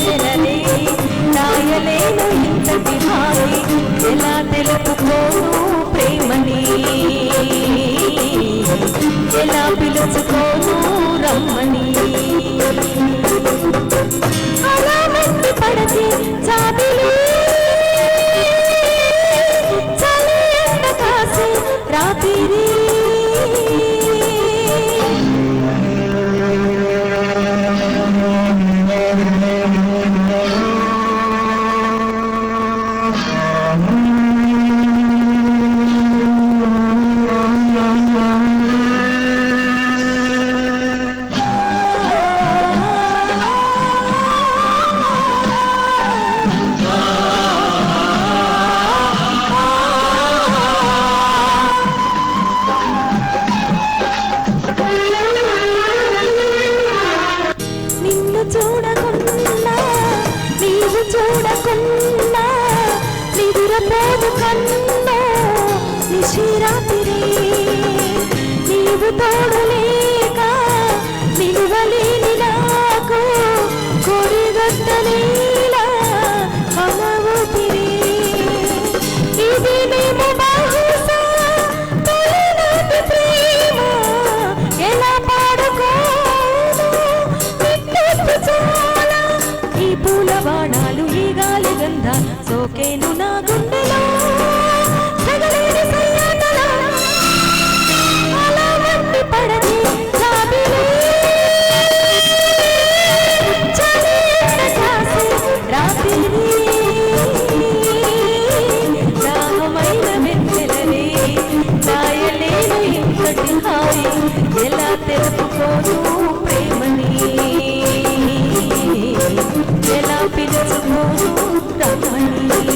చెరలే. నాయలేను ఇంత విభాగి ఎలా తెలుపుకోను ప్రేమని? ఎలా పిలుచుకో కన్నో నిశిరాత్రి నీవు తోడు లేక నిలువలేని నాకు కోరిగొట్టలేలా కలవు తిరి ఇది మేము బహుశా తొలినాటి ప్రేమ. సోకేను నా గుండెలో. ఎలా తెలుసుకోను ప్రేమని? ఎలా పిలుచుకోను ప్రాణి